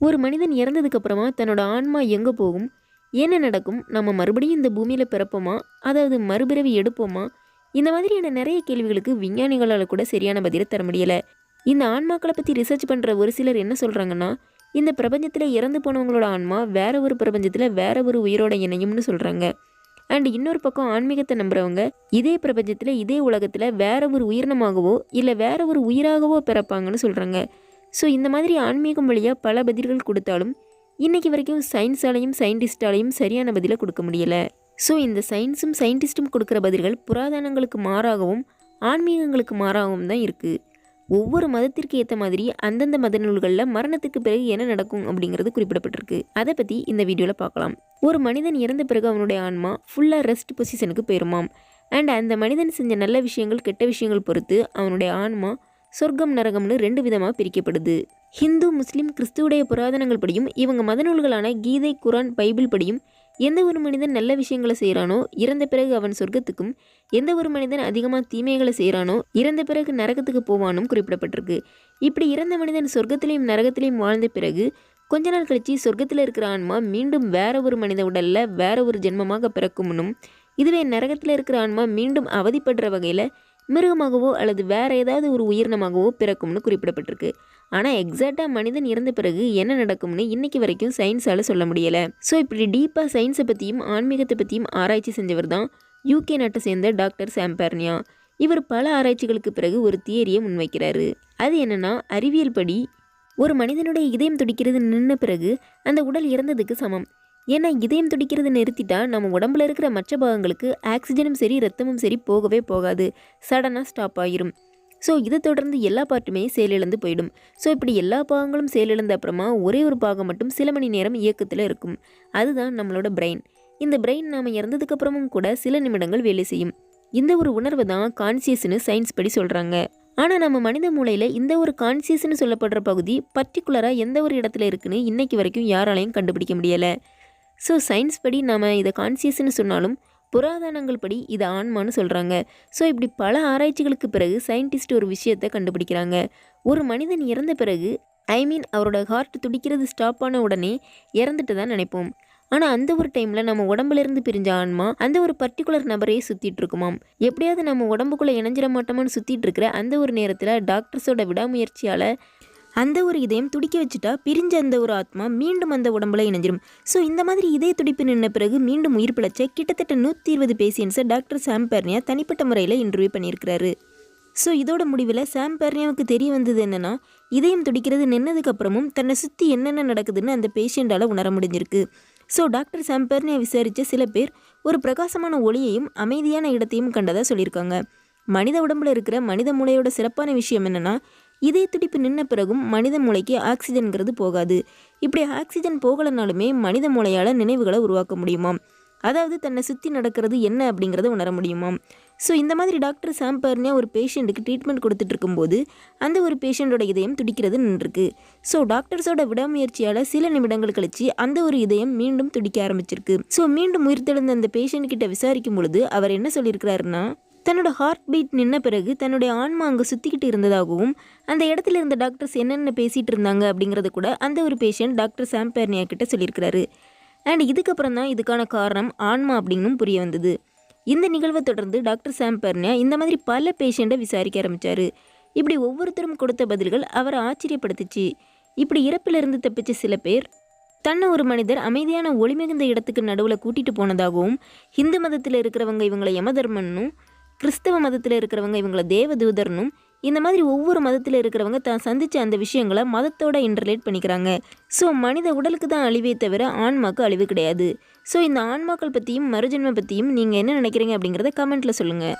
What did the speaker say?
ஒரு மனிதன் இறந்ததுக்கு அப்புறமா தன்னோட ஆன்மா எங்கே போகும்? என்ன நடக்கும்? நம்ம மறுபடியும் இந்த பூமியில் பிறப்போமா? அதாவது மறுபிறவி எடுப்போமா? இந்த மாதிரியான நிறைய கேள்விகளுக்கு விஞ்ஞானிகளால் கூட சரியான பதிலை தர முடியலை. இந்த ஆன்மாக்களை பற்றி ரிசர்ச் பண்ணுற ஒரு சிலர் என்ன சொல்கிறாங்கன்னா இந்த பிரபஞ்சத்தில் இறந்து போனவங்களோட ஆன்மா வேற ஒரு பிரபஞ்சத்தில் வேற ஒரு உயிரோட இணையும்னு சொல்கிறாங்க அண்ட் இன்னொரு பக்கம் ஆன்மீகத்தை நம்புறவங்க இதே பிரபஞ்சத்தில் இதே உலகத்தில் வேற ஒரு உயிரினமாகவோ இல்லை வேற ஒரு உயிராகவோ பிறப்பாங்கன்னு சொல்கிறாங்க ஸோ இந்த மாதிரி ஆன்மீகம் வழியாக பல பதில்கள் கொடுத்தாலும் இன்றைக்கி வரைக்கும் சயின்ஸாலையும் சயின்டிஸ்டாலையும் சரியான பதிலை கொடுக்க முடியலை. ஸோ இந்த சயின்ஸும் சயின்டிஸ்ட்டும் கொடுக்குற பதில்கள் புராதனங்களுக்கு மாறாகவும் ஆன்மீகங்களுக்கு மாறாகவும் தான் இருக்குது ஒவ்வொரு மதத்திற்கு ஏற்ற மாதிரி அந்தந்த மத நூல்களில் மரணத்துக்கு பிறகு என்ன நடக்கும் அப்படிங்கிறது குறிப்பிடப்பட்டிருக்கு. அதை பற்றி இந்த வீடியோவில் பார்க்கலாம். ஒரு மனிதன் இறந்த பிறகு அவனுடைய ஆன்மா ஃபுல்லாக ரெஸ்ட் பொசிஷனுக்கு போயிருமாம். அண்ட் அந்த மனிதன் செஞ்ச நல்ல விஷயங்கள் கெட்ட விஷயங்கள் பொறுத்து அவனுடைய ஆன்மா சொர்க்கம் நரகம்னு ரெண்டு விதமாக பிரிக்கப்படுது. ஹிந்து முஸ்லீம் கிறிஸ்துவுடைய புராதனங்கள் படியும் இவங்க மத நூல்களான கீதை குரான் பைபிள் படியும் எந்த ஒரு மனிதன் நல்ல விஷயங்களை செய்கிறானோ இறந்த பிறகு அவன் சொர்க்கத்துக்கும் எந்த ஒரு மனிதன் அதிகமாக தீமைகளை செய்கிறானோ இறந்த பிறகு நரகத்துக்கு போவானும் குறிப்பிடப்பட்டிருக்கு. இப்படி இறந்த மனிதன் சொர்க்கத்திலையும் நரகத்திலையும் வாழ்ந்த பிறகு கொஞ்ச நாள் கழிச்சு சொர்க்கத்தில் இருக்கிற ஆன்மா மீண்டும் வேற ஒரு மனித உடலில் வேற ஒரு ஜென்மமாக பிறக்கும்னும் இதுவே நரகத்தில் இருக்கிற ஆன்மா மீண்டும் அவதிப்படுற வகையில் மிருகமாகவோ அல்லது வேறு ஏதாவது ஒரு உயிரினமாகவோ பிறக்கும்னு குறிப்பிடப்பட்டிருக்கு. ஆனால் எக்ஸாக்டாக மனிதன் இறந்த பிறகு என்ன நடக்கும்னு இன்றைக்கி வரைக்கும் சயின்ஸால் சொல்ல முடியலை. ஸோ இப்படி டீப்பாக சயின்ஸை பற்றியும் ஆன்மீகத்தை பற்றியும் ஆராய்ச்சி செஞ்சவர் தான் யூகே நாட்டை சேர்ந்த டாக்டர் சாம்பர்னியா இவர் பல ஆராய்ச்சிகளுக்கு பிறகு ஒரு தியரியை முன்வைக்கிறாரு. அது என்னென்னா அறிவியல் படி ஒரு மனிதனுடைய இதயம் துடிக்கிறது நின்ன பிறகு அந்த உடல் இறந்ததுக்கு சமம். ஏன்னா இதயம் துடிக்கிறது நிறுத்திட்டா நம்ம உடம்புல இருக்கிற மற்ற பாகங்களுக்கு ஆக்சிஜனும் சரி ரத்தமும் சரி போகவே போகாது. சடனாக ஸ்டாப் ஆகிரும் ஸோ இதை தொடர்ந்து எல்லா பார்ட்டுமே செயலிழந்து போயிடும். ஸோ இப்படி எல்லா பாகங்களும் செயலிழந்த அப்புறமா ஒரே ஒரு பாகம் மட்டும் சில மணி நேரம் இயக்கத்தில் இருக்கும். அதுதான் நம்மளோட பிரெயின் இந்த பிரெயின் நாம் இறந்ததுக்கப்புறமும் கூட சில நிமிடங்கள் வேலை செய்யும். இந்த ஒரு உணர்வு தான் கான்சியஸ்னு சயின்ஸ் படி சொல்கிறாங்க ஆனால் நம்ம மனித மூளையில் இந்த ஒரு கான்சியஸ்னு சொல்லப்படுற பகுதி பர்டிகுலராக எந்த ஒரு இடத்துல இருக்குன்னு இன்னைக்கு வரைக்கும் யாராலையும் கண்டுபிடிக்க முடியலை. ஸோ சயின்ஸ் படி நம்ம இதை கான்சியஸ்னு சொன்னாலும் புராதனங்கள் படி இது ஆன்மான்னு சொல்கிறாங்க ஸோ இப்படி பல ஆராய்ச்சிகளுக்கு பிறகு சயின்டிஸ்ட் ஒரு விஷயத்தை கண்டுபிடிக்கிறாங்க. ஒரு மனிதன் இறந்த பிறகு ஐ மீன் அவரோட ஹார்ட் துடிக்கிறது ஸ்டாப் ஆன உடனே இறந்துட்டு தான் நினைப்போம். ஆனால் அந்த ஒரு டைமில் நம்ம உடம்புலேருந்து பிரிஞ்ச ஆன்மா அந்த ஒரு பர்டிகுலர் நபரையே சுற்றிட்டு இருக்குமாம். எப்படியாவது நம்ம உடம்புக்குள்ளே இணைஞ்சிட மாட்டோமான்னு சுற்றிட்டு இருக்கிற அந்த ஒரு நேரத்தில் டாக்டர்ஸோட விடாமுயற்சியால் அந்த ஒரு இதயம் துடிக்க வச்சுட்டா பிரிஞ்ச அந்த ஒரு ஆத்மா மீண்டும் அந்த உடம்புல இணைஞ்சிரும். ஸோ இந்த மாதிரி இதய துடிப்பு நின்ன பிறகு மீண்டும் உயிர் பிழைச்ச கிட்டத்தட்ட நூற்றி இருபது பேசியன்ஸை டாக்டர் சாம் பெர்னியா தனிப்பட்ட முறையில் இன்டர்வியூ பண்ணியிருக்கிறாரு. ஸோ இதோட முடிவில் சாம் பெர்னியாவுக்கு தெரிய வந்தது என்னென்னா இதயம் துடிக்கிறது நின்னதுக்கு அப்புறமும் தன்னை சுற்றி என்னென்ன நடக்குதுன்னு அந்த பேஷண்ட்டால் உணர முடிஞ்சிருக்கு. ஸோ டாக்டர் சாம் பெர்னியா விசாரித்த சில பேர் ஒரு பிரகாசமான ஒளியையும் அமைதியான இடத்தையும் கண்டதாக சொல்லியிருக்காங்க. மனித உடம்புல இருக்கிற மனித மூளையோட சிறப்பான விஷயம் என்னென்னா இதய துடிப்பு நின்ன பிறகும் மனித மூளைக்கு ஆக்சிஜன்கிறது போகாது. இப்படி ஆக்சிஜன் போகலைனாலுமே மனித மூளையால் நினைவுகளை உருவாக்க முடியுமாம்? அதாவது தன்னை சுற்றி நடக்கிறது என்ன அப்படிங்கிறத உணர முடியுமாம்? ஸோ இந்த மாதிரி டாக்டர் சாம்பர்னியா ஒரு பேஷண்ட்டுக்கு ட்ரீட்மெண்ட் கொடுத்துட்டு இருக்கும்போது அந்த ஒரு பேஷண்ட்டோட இதயம் துடிக்கிறது நின்றுருக்கு. ஸோ டாக்டர்ஸோட விடாமுயற்சியால் சில நிமிடங்கள் கழிச்சு அந்த ஒரு இதயம் மீண்டும் துடிக்க ஆரம்பிச்சிருக்கு. ஸோ மீண்டும் உயிர்த்தெழுந்த அந்த பேஷண்ட் கிட்ட விசாரிக்கும் பொழுது அவர் என்ன சொல்லியிருக்கிறாருன்னா தன்னோட ஹார்ட் பீட் நின்ன பிறகு தன்னுடைய ஆன்மா அங்கே சுற்றிக்கிட்டு இருந்ததாகவும் அந்த இடத்துல இருந்த டாக்டர்ஸ் என்னென்ன பேசிகிட்டு இருந்தாங்க அப்படிங்கிறத கூட அந்த ஒரு பேஷண்ட் டாக்டர் சாம்பேர்னியா கிட்ட சொல்லியிருக்கிறாரு. அண்ட் இதுக்கப்புறம் தான் இதுக்கான காரணம் ஆன்மா அப்படின்னும் புரிய வந்தது. இந்த நிகழ்வை தொடர்ந்து டாக்டர் சாம்பர்னியா இந்த மாதிரி பல பேஷண்ட்டை விசாரிக்க ஆரம்பித்தார் இப்படி ஒவ்வொருத்தரும் கொடுத்த பதில்கள் அவரை ஆச்சரியப்படுத்துச்சு. இப்படி இறப்பிலிருந்து தப்பிச்ச சில பேர் தன்னை ஒரு மனிதர் அமைதியான ஒளிமிகுந்த இடத்துக்கு நடுவில் கூட்டிகிட்டு போனதாகவும் ஹிந்து மதத்தில் இருக்கிறவங்க இவங்களை யமதர்மன்னும் கிறிஸ்தவ மதத்தில் இருக்கிறவங்க இவங்கள தேவதூதர்னும் இந்த மாதிரி ஒவ்வொரு மதத்தில் இருக்கிறவங்க தான் சந்தித்த அந்த விஷயங்களை மதத்தோட இன்டர்லேட் பண்ணிக்கிறாங்க. ஸோ மனித உடலுக்கு தான் அழிவே தவிர ஆன்மாக்கு அழிவு கிடையாது. ஸோ இந்த ஆன்மாக்கள் பற்றியும் மறுஜென்ம பற்றியும் நீங்கள் என்ன நினைக்கிறீங்க அப்படிங்கிறத கமெண்ட்டில் சொல்லுங்கள்